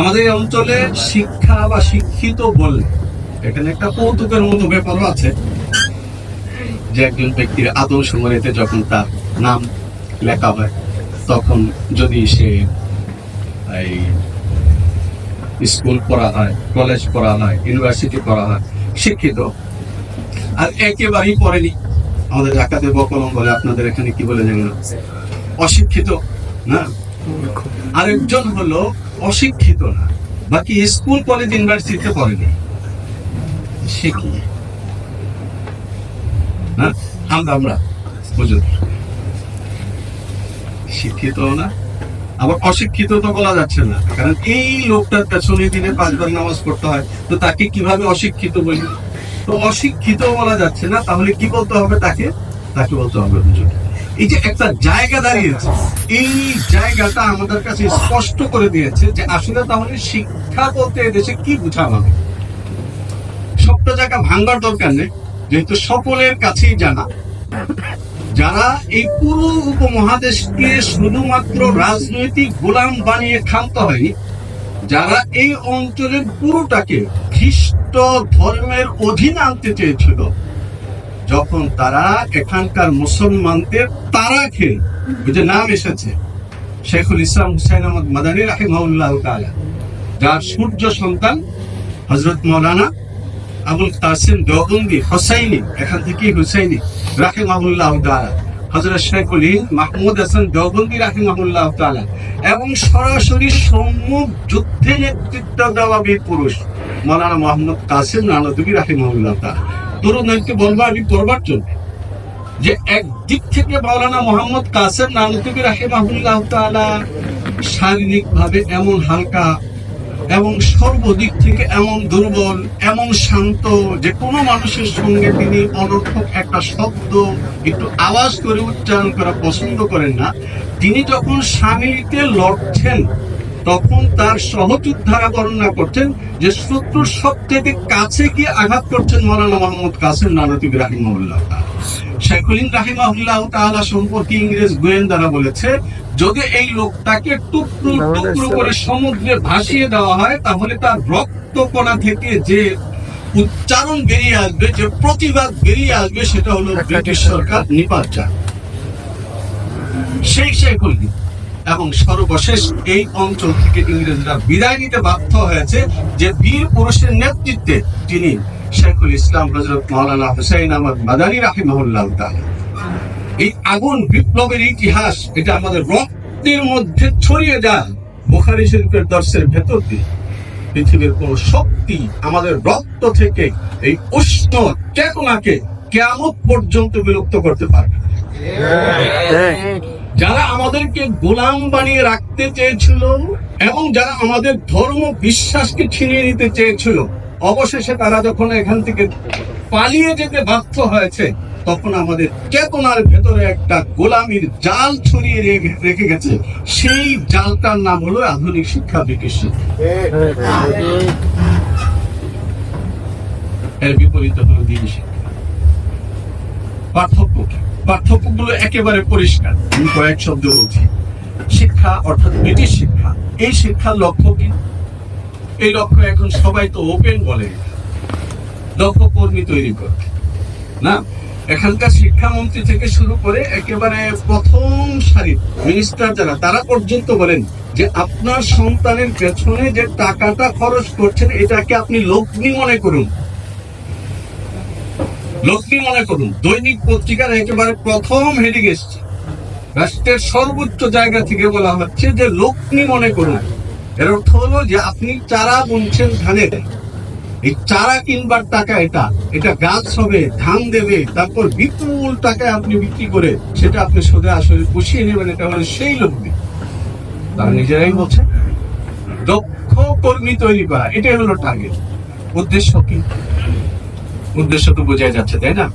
আমাদের অঞ্চলে শিক্ষা বা শিক্ষিত বললে এখানে একটা কৌতুকের মতো ব্যাপারও আছে। যে একজন ব্যক্তির আদর্শ মনেতে যখন তার নাম লেখা হয়, তখন যদি সে এই স্কুল পড়া হয়, কলেজ পড়া হয়, ইউনিভার্সিটি পড়া হয়, শিক্ষিত, আর একেবারেই পড়েনি। আমাদের ঢাকাতে বকলম বলে আপনাদের এখানে কি বলে জানেন অশিক্ষিত, না? আরেকজন হলো অশিক্ষিত না, বাকি স্কুল, কলেজ, ইউনিভার্সিটিতে পড়েনি। সে কি? আমরা বুঝুন শিক্ষিত না, আবার অশিক্ষিত তো বলা যাচ্ছে না, কারণ এই লোকটার পেছনে দিনে পাঁচবার নামাজ পড়তে হয়, তো তাকে কীভাবে অশিক্ষিত বলি? তো অশিক্ষিত বলা যাচ্ছে না, তাহলে কি বলতে হবে তাকে? তাকে বলতে হবে, হুজুর। এই যে একটা জায়গা দাঁড়িয়েছে, এই জায়গাটা আমাদের কাছে স্পষ্ট করে দিয়েছে যে আসলে তাহলে শিক্ষা বলতে এদেশে কি বোঝা হবে সবটা জায়গা ভাঙবার দরকার নেই, যেহেতু সকলের কাছেই জানা। যারা এই পুরো উপমহাদেশকে শুধুমাত্র রাজনৈতিক গোলাম বানিয়ে খামতে হয়নি, যারা এই অঞ্চলের পুরোটাকে খ্রিস্ট ধর্মের অধীনে আনতে চেয়েছিল যখন তারা এখানকার মুসলমানদের তারা খেয়ে যে নাম এসেছে। শেখুল ইসলাম হুসাইন আহমদ মাদানী রাহিমাউল্লাহ তাআলা, যার সূর্য সন্তান হজরত মৌলানা আবুল কাসিম দেওবন্দি হোসাইনি, এখান থেকেই হুসাইনি, রাহিমাহুল্লাহ তাআলা, হযরত শেখুল মাহমুদ হাসান দেওবন্দি রাহিমাহুল্লাহ তাআলা এবং সরাসরি সম্মুখ যুদ্ধে নেতৃত্ব দেওয়া বীর পুরুষ মৌলানা মোহাম্মদ কাসিম নানদবী রাহিমাহুল্লাহ তাআলা। ধরুন একটু বলব, আমি করবার জন্য। যে একদিক থেকে মাওলানা মোহাম্মদ কাসেম নানদবী রাহিমাহুল্লাহ তাআলা শারীরিক ভাবে এমন হালকা, এবং সর্বদিক থেকে এমন দুর্বল, এমন শান্ত, যে কোনো মানুষের সঙ্গে তিনি অনর্থক একটা শব্দ, একটু আওয়াজ করে উচ্চারণ করা পছন্দ করেন না। তিনি যখন স্বামীতে লড়ছেন তখন তার সহযোদ্ধারা বর্ণনা করছেন যে শত্রুর সবথেকে কাছে গিয়ে আঘাত করছেন মৌলানা মোহাম্মদ কাসেম নানতিব রাহিমাহুল্লাহ শেখুলিন রাহিমাহুল্লাহ তাআলা সম্পর্কে ইংরেজ গোয়েন্দারা বলেছে, যদি এই লোকটাকে টুকরো টুকরো করে সমুদ্রে ভাসিয়ে দেওয়া হয়, তাহলে তার রক্ত কণা থেকে যে উচ্চারণ বেরিয়ে আসবে, যে প্রতিবাদ বেরিয়ে আসবে, সেটা হলো ব্রিটিশ সরকার নিপাত সেই শেখুলিন এবং সর্বশেষ এই অঞ্চল থেকে ইংরেজরা বিদায় নিতে বাধ্য হয়েছে যে বীর পুরুষের নেতৃত্বে তিনি শেখুল ইসলাম হজরত মাওলানা হুসাইন আহমদ মাদানী রাহিমাহুল্লাহ তাআলা। এই আগুন বিপ্লবের ইতিহাস, এটা আমাদের রক্তের মধ্যে ছড়িয়ে যায়। বোখারি শরীফের দর্শের ভেতর দিয়ে। পৃথিবীর কোন শক্তি আমাদের রক্ত থেকে এই উষ্ণ চেতনাকে কেমন পর্যন্ত বিলুপ্ত করতে পারবে। যারা আমাদেরকে গোলাম বানিয়ে রাখতে চেয়েছিল এবং যারা আমাদের ধর্ম বিশ্বাসকে ছিনিয়ে নিতে চেয়েছিল, অবশেষে তারা যখন এখান থেকে পালিয়ে যেতে বাধ্য হয়েছে, তখন আমাদের চেতনার ভেতরে একটা গোলামির জাল ছড়িয়ে রেখে- গেছে। সেই জালটার নাম হলো আধুনিক শিক্ষা বিকশিত। এর বিপরীত হলো দিন শিক্ষা। পার্থক্য? পার্থক্যগুলো একেবারে পরিষ্কার। কয়েক শব্দ বলছি। শিক্ষা অর্থাৎ ব্রিটিশ শিক্ষা, এই শিক্ষার লক্ষ্য কি? এই লক্ষ্য এখন সবাই তো ওপেন বলে। কর্মী তৈরি না? এখানকার শিক্ষামন্ত্রী থেকে শুরু করে একেবারে প্রথম সারির মিনিস্টার যারা, তারা পর্যন্ত বলেন যে আপনার সন্তানের পেছনে যে টাকাটা খরচ করছেন, এটাকে আপনি লগ্নি মনে করুন। লক্ষ্মী মনে করুন, দৈনিক পত্রিকার একেবারে প্রথম হেডিং এসছে। রাষ্ট্রের সর্বোচ্চ জায়গা থেকে বলা হচ্ছে যে, লক্ষ্মী মনে করুন, এর অর্থ হলো যে, আপনি চারা বুনছেন ধানের এই চারা কিনবার টাকা এটা এটা গাছ হবে, ধান দেবে, তারপর বিপুল টাকায় আপনি বিক্রি করে সেটা আপনি সোজা আসলে পুষিয়ে নেবেন, এটা হলো সেই লক্ষ্মী। তারা নিজেরাই বলছে, দক্ষ কর্মী তৈরি করা, এটাই হলো টার্গেট উদ্দেশ্য কি? উদ্দেশ্য তো বোঝাই যাচ্ছে, তাই না?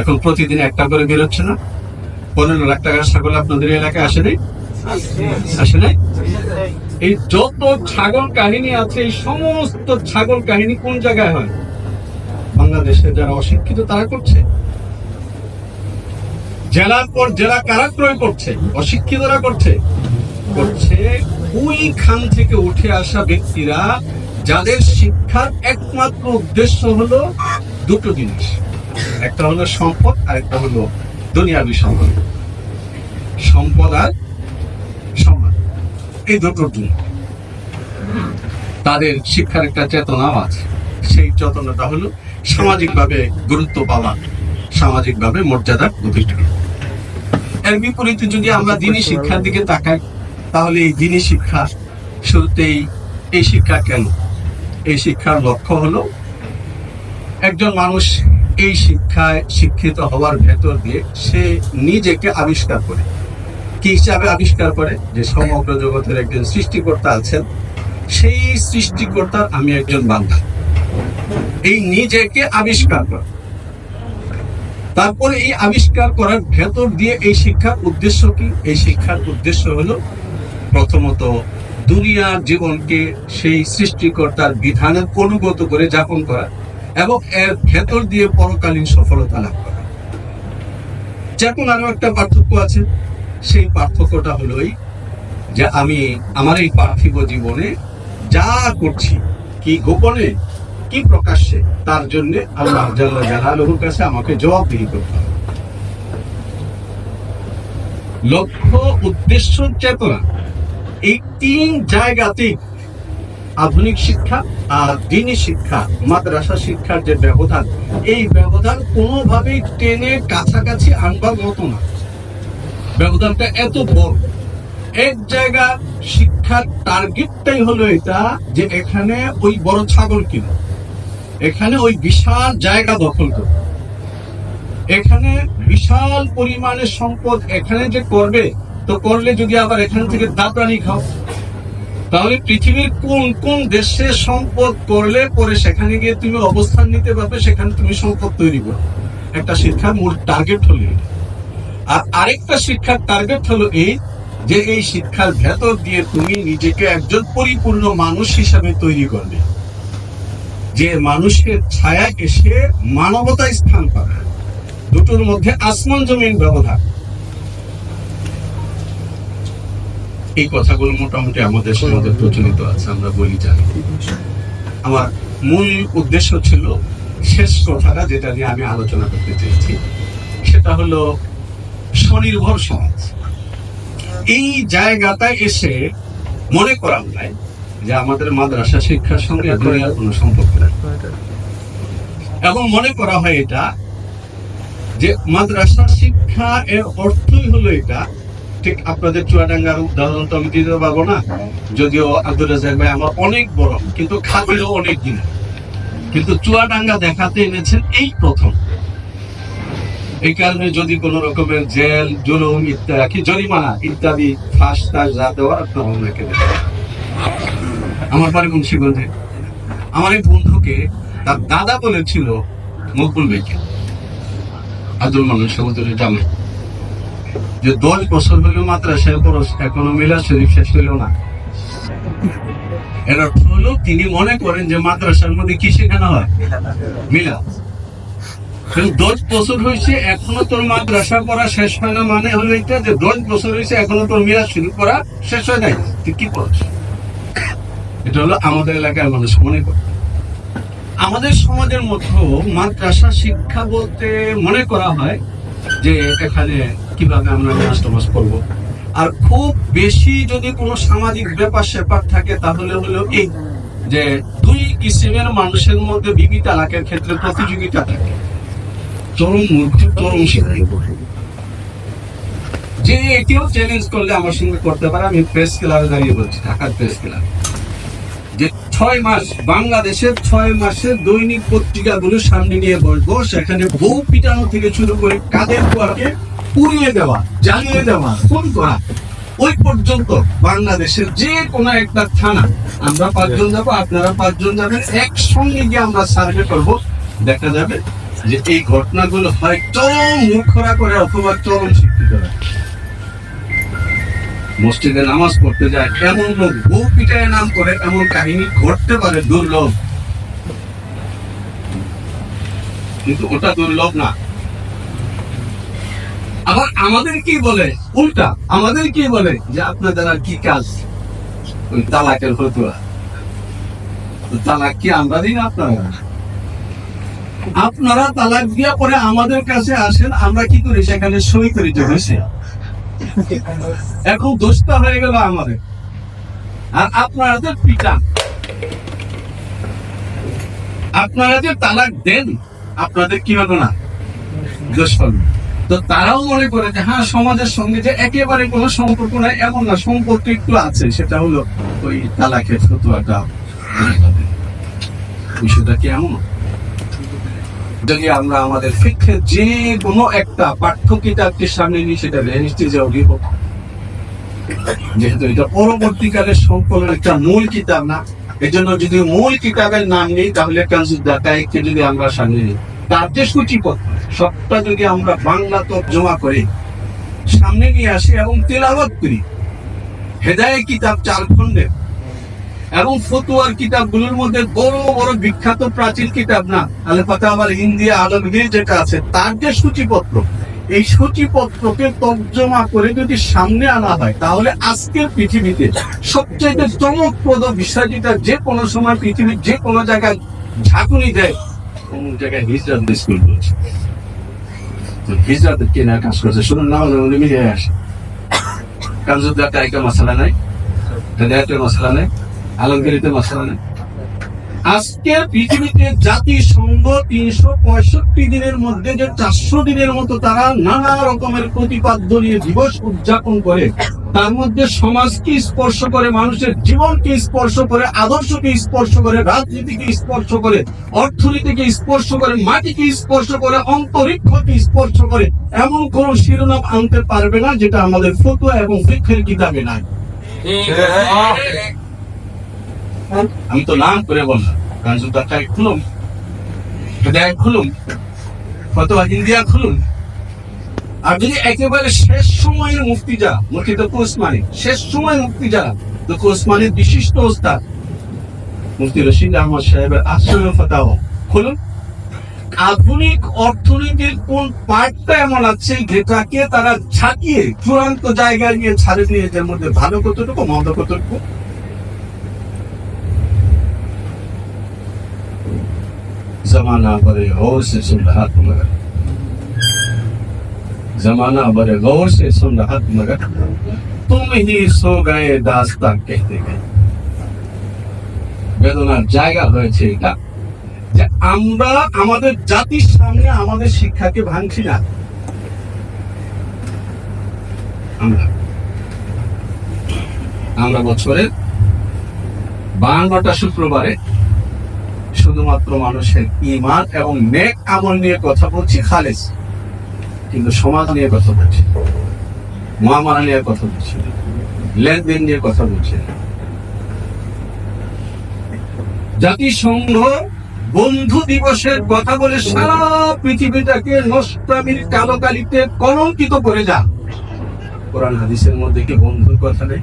এখন প্রতিদিন একটা করে বেরোচ্ছে না? পনেরো লাখ টাকার ছাগল আপনাদের এলাকায় আসে নাই? আসে নাই? এই যত ছাগল কাহিনী আছে, এই সমস্ত ছাগল কাহিনী কোন জায়গায় হয়? বাংলাদেশে যারা অশিক্ষিত, তারা করছে? জেলার পর জেলা কারা ক্রয় করছে, অশিক্ষিতরা করছে। করছে ওইখান থেকে উঠে আসা ব্যক্তিরা, যাদের শিক্ষার একমাত্র উদ্দেশ্য হলো দুটো জিনিস। একটা হলো সম্পদ আর একটা হলো দুনিয়াবি সম্পদ সম্পদ আর সম্মান। এই দুটো তাদের শিক্ষার একটা চেতনাও আছে। সেই চেতনাটা হলো সামাজিকভাবে গুরুত্ব পাওয়া, সামাজিকভাবে মর্যাদা প্রতিষ্ঠা। এর বিপরীতে যদি আমরা দিনী শিক্ষার দিকে তাকাই, তাহলে এই দিনী শিক্ষা শুরুতেই এই শিক্ষা কেন? এই শিক্ষার লক্ষ্য হলো একজন মানুষ এই শিক্ষায় শিক্ষিত হওয়ার ভেতর দিয়ে সে নিজেকে আবিষ্কার করে। কি হিসাবে আবিষ্কার করে? যে সমগ্র জগতের একজন সৃষ্টিকর্তা আছেন। সেই সৃষ্টিকর্তার আমি একজন বান্ধব এই নিজেকে আবিষ্কার করে। তারপরে এই আবিষ্কার করার ভেতর দিয়ে এই শিক্ষার উদ্দেশ্য কি? এই শিক্ষার উদ্দেশ্য হলো প্রথমত দুনিয়ার জীবনকে সেই সৃষ্টিকর্তার বিধানের অনুগত করে যাপন করা। এবং এর ভেতর দিয়ে পরকালীন সফলতা লাভ করা। যেমন আরও একটা পার্থক্য আছে, সেই পার্থক্যটা হলো যে আমি আমার এই পার্থিব জীবনে যা করছি, কি গোপনে, কি প্রকাশ্যে, তার জন্য আল্লাহ জাল্লা জালালুর কাছে আমাকে জবাবদিহি করতে হবে। লক্ষ্য, উদ্দেশ্য, চেতনা, এই তিন জায়গাতেই আধুনিক শিক্ষা আর দিনী শিক্ষা, মাদ্রাসা শিক্ষার যে ব্যবধান, এই ব্যবধান কোনোভাবেই টেনে কাছাকাছি আনবার মতো না। ব্যবধানটা এত বড়। এক জায়গা শিক্ষার টার্গেটটাই হলো এটা যে এখানে ওই বড় ছাগল কিনো। এখানে ওই বিশাল জায়গা দখল করো। এখানে বিশাল পরিমাণের সম্পদ এখানে যে করবে, তো করলে যদি আবার এখান থেকে দাপরানি খাও। তাহলে পৃথিবীর কোন কোন দেশে সম্পদ করলে পরে সেখানে গিয়ে তুমি অবস্থান নিতে পারবে, সেখানে তুমি সম্পদ তৈরি করো একটা শিক্ষার মূল টার্গেট হলো। আর আরেকটা শিক্ষার টার্গেট হলো এই যে এই শিক্ষার ভেতর দিয়ে তুমি নিজেকে একজন পরিপূর্ণ মানুষ হিসাবে তৈরি করবে। যে মানুষের ছায়া এসে মানবতায় স্থান পাবে। দুটোর মধ্যে আসমান জমিন ব্যবধান। এই কথাগুলো মোটামুটি আমাদের সমাজে প্রচলিত আছে আমরা বলি জানি। আমার মূল উদ্দেশ্য ছিল শেষ কথাটা যেটা নিয়ে আমি আলোচনা করতে চেয়েছি সেটা হলো স্বনির্ভর সমাজ। এই জায়গাটায় এসে মনে করা হয় যে আমাদের মাদ্রাসা শিক্ষার সঙ্গে দুনিয়ার কোনো সম্পর্ক নেই। এবং মনে করা হয় এটা যে মাদ্রাসা শিক্ষা এর অর্থই হলো এটা ঠিক আপনাদের চুয়াডাঙ্গার উদাহরণ তো আমি দিতে পারব না। যদিও আব্দুল রাজাক ভাই আমার অনেক বড়, কিন্তু খাবেরও অনেক দিন কিন্তু চুয়াডাঙ্গা দেখাতে এনেছেন এই প্রথম। এই কারণে যদি কোন রকমের জেল, জুলুম, ইত্যাদি, জরিমানা ইত্যাদি ফাঁস টাস যা দেওয়ার আপনার দেবেন। আমার বাড়ি মুন্সিগঞ্জে। আমার এই বন্ধুকে তার দাদা বলেছিল মকবুল বেকে আব্দুল মানুষ সমুদ্রের জামে যে দশ বছর হলো মাদ্রাসায় পড়স এখনও মিলা শরীফ শেষ হইল না। এর অর্থ হলো তিনি মনে করেন যে মাদ্রাসার মধ্যে কি শেখানো হয়? মিলা। দশ বছর হয়েছে, এখনও তোর মাদ্রাসা পড়া শেষ হয় না মানে হলো এটা যে দশ বছর হয়েছে, এখনও তোর মিলা শুরু করা শেষ হয় নাই। তুই কি পড়ছ এটা হলো আমাদের এলাকার মানুষ মনে করে। আমাদের সমাজের মধ্যেও মাদ্রাসা শিক্ষা বলতে মনে করা হয় যে এখানে কীভাবে আমরা টামাজ করব। আর খুব বেশি যদি কোনো সামাজিক ব্যাপার স্যাপার থাকে, তাহলে হলো এই যে দুই কিসিমের মানুষের মধ্যে বিবি তালাকের ক্ষেত্রে প্রতিযোগিতা থাকে। যে চ্যালেঞ্জ করলে আমার সঙ্গে করতে পারে। আমি প্রেস ক্লাবে দাঁড়িয়ে বলছি, ঢাকার প্রেস ক্লাব যে ছয় মাস, বাংলাদেশের ছয় মাসের দৈনিক পত্রিকাগুলো সামনে নিয়ে বসবো, সেখানে বউ পিটানো থেকে শুরু করে কাদের কুয়াকে পুড়িয়ে দেওয়া, জ্বালিয়ে দেওয়া ফোন করা, ওই পর্যন্ত বাংলাদেশের যে কোনো একটা থানা, আমরা পাঁচজন যাব, আপনারা পাঁচজন যাবেন, একসঙ্গে গিয়ে আমরা সার্ভে করব। দেখা যাবে যে এই ঘটনাগুলো হয় চরম মূর্খরা করে অথবা চরম শিক্ষিতরা মসজিদে নামাজ পড়তে যায়, এমন লোক বউ পিটায় নাম করে, এমন কাহিনী ঘটতে পারে দুর্লভ। কিন্তু ওটা দুর্লভ না। আবার আমাদের কি বলে? উল্টা, আমাদের কি বলে? যে আপনাদের আর কি কাজ? তালাকের ফতুয়া। তালাক কি আমরা দিন আপনারা? আপনারা তালাক দিয়া পরে আমাদের কাছে আসেন, আমরা কি করি? সেখানে সই করি তো হয়েছে এখন দোষটা হয়ে গেল আমাদের। আর আপনারা তো পিটা আপনারা যে তালাক দেন, আপনাদের কি হলো না? দোষ হলো তো তারাও মনে করে যে হ্যাঁ সমাজের সঙ্গে যে একেবারে কোনো সম্পর্ক নাই, এমন না, সম্পর্ক একটু আছে। সেটা হলো ওই তালাকের ফতুয়াটা। বিষয়টা কি এমন? যদি আমরা আমাদের শিক্ষে যে কোনো একটা পাঠ্য কিতাবকে সামনে নিয়ে সেটা রেজিস্ট্রি যে অভিভাবক যেহেতু এটা পরবর্তীকালের সংকলনের একটা মূল কিতাব না এই জন্য যদি মূল কিতাবের নাম নেই, তাহলে কাজুদ্দাকাইকে যদি আমরা সামনে নিই। তার যে সূচিপত্র। সবটা যদি আমরা বাংলা তর্জমা করে সামনে নিয়ে আসি এবং তেলাওয়াত করি, হেদায় কিতাব চার খণ্ডের এবং ফতুয়ার কিতাবগুলোর মধ্যে বড় বড় বিখ্যাত প্রাচীন কিতাব না তাহলে আলে ফাতাওয়াল ইন্ডিয়া আলমগীর যেটা আছে, তার যে সূচিপত্র, এই সূচিপত্রকে তর্জমা করে যদি সামনে আনা হয়, তাহলে আজকের পৃথিবীতে সবচেয়ে চমকপ্রদ বিষয় যেটা যে কোনো সময় পৃথিবীর যে কোনো জায়গায় ঝাঁকুনি দেয় কোন জায়গায় হিজরাত স্কুল তো হিজরাতের কেনা কাজ করছে? শুনুন না, উনি মিলিয়ে আসে। কামজুদ্দার টাইকা মশলা নাই হেদায়তের মশলা নাই, আলমগিরিতে মশলা নেই। আজকের পৃথিবীতে জাতিসংঘ তিনশো পঁয়ষট্টি দিনের মধ্যে যে চারশো দিনের মতো তারা নানা রকমের প্রতিপাদ্য নিয়ে দিবস উদযাপন করে, তার মধ্যে সমাজকে স্পর্শ করে, মানুষের জীবনকে স্পর্শ করে, আদর্শকে স্পর্শ করে, রাজনীতিকে স্পর্শ করে, অর্থনীতিকে স্পর্শ করে, মাটিকে স্পর্শ করে, অন্তরিক্ষকে স্পর্শ করে, এমন কোন শিরোনাম আনতে পারবে না যেটা আমাদের ফতুয়া এবং বৃক্ষের কিতাবে নাই। আমি তো নাম করে বললাম কাঞ্জুদাটাই খুলুন। হেদায় খুলুন, ফতোয়া ইন্ডিয়া খুলুন। আর যদি একেবারে শেষ সময়ের মুক্তি যা মুক্তি তো কোসমানি শেষ সময় মুক্তি যারা তো কোসমানির বিশিষ্ট ওস্তাদ। মুফতি রশিদ আহমদ সাহেবের আশ্রয় ফতাওয়া খুলুন। আধুনিক অর্থনীতির কোন পার্টটা এমন আছে, যেটাকে তারা ঝাঁকিয়ে চূড়ান্ত জায়গায় নিয়ে ছাড়ে দিয়ে এদের মধ্যে ভালো কতটুকু, মন্দ কতটুকু? زمانہ بڑے غور سے سن رہا تھا مگر زمانہ بڑے غور سے سن رہا تھا مگر تم ہی سو گئے داستہ کہتے گئے বেদনার জায়গা হয়েছে এটা যে আমরা আমাদের জাতির সামনে আমাদের শিক্ষাকে ভাঙছি না আমরা আমরা বছরের বায়ান্নটা শুক্রবারে শুধুমাত্র মানুষের ইমান এবং নেক আমল নিয়ে কথা বলছি, খালেস। কিন্তু সমাজ নিয়ে কথা বলছি মহামারা নিয়ে কথা বলছি লেনদেন নিয়ে কথা বলছি জাতিসংঘ বন্ধু দিবসের কথা বলে সারা পৃথিবীটাকে নষ্টামির কালো কালিতে কলঙ্কিত করে যা। কোরআন হাদিসের মধ্যে কি বন্ধুর কথা নেই?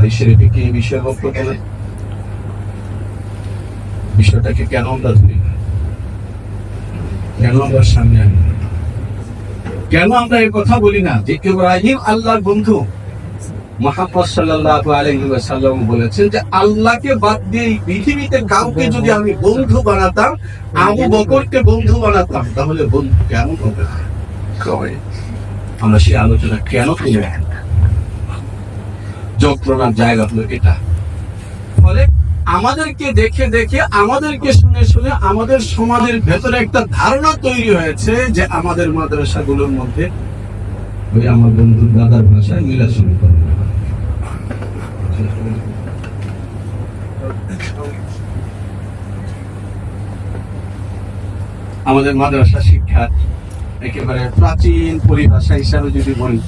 দেশের দিকে এই বিষয়ে কেন? বিষয়টাকে কেন আমরা ধরি না? কেন আমরা সামনে আনি না? কেন আমরা এই কথা বলি না? যে ইব্রাহিম আল্লাহর বন্ধু। মোহাম্মদ সাল্লাল্লাহু আলাইহি বলেছেন যে আল্লাহকে বাদ দিয়ে এই পৃথিবীতে কাউকে যদি আমি বন্ধু বানাতাম আবু বকরকে বন্ধু বানাতাম তাহলে বন্ধু কেমন হবে? আমরা সেই আলোচনা কেন তুলে যন্ত্রণার জায়গা হলো এটা। ফলে আমাদেরকে দেখে দেখে, আমাদেরকে শুনে শুনে আমাদের সমাজের ভেতরে একটা ধারণা তৈরি হয়েছে যে আমাদের মাদ্রাসাগুলোর মধ্যে ওই আমার বন্ধুর দাদার ভাষায় মিলা শুরু করে আমাদের মাদ্রাসা শিক্ষা একেবারে প্রাচীন পরিভাষা হিসাবে যদি বলি,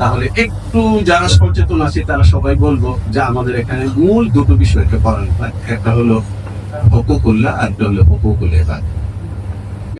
তাহলে একটু যারা সচেতন আছে, তারা সবাই বলব যে আমাদের এখানে মূল দুটো বিষয়কে পড়ানো হয়। একটা হলো হকুকুল্লাহ আর একটা হলো হকুকুল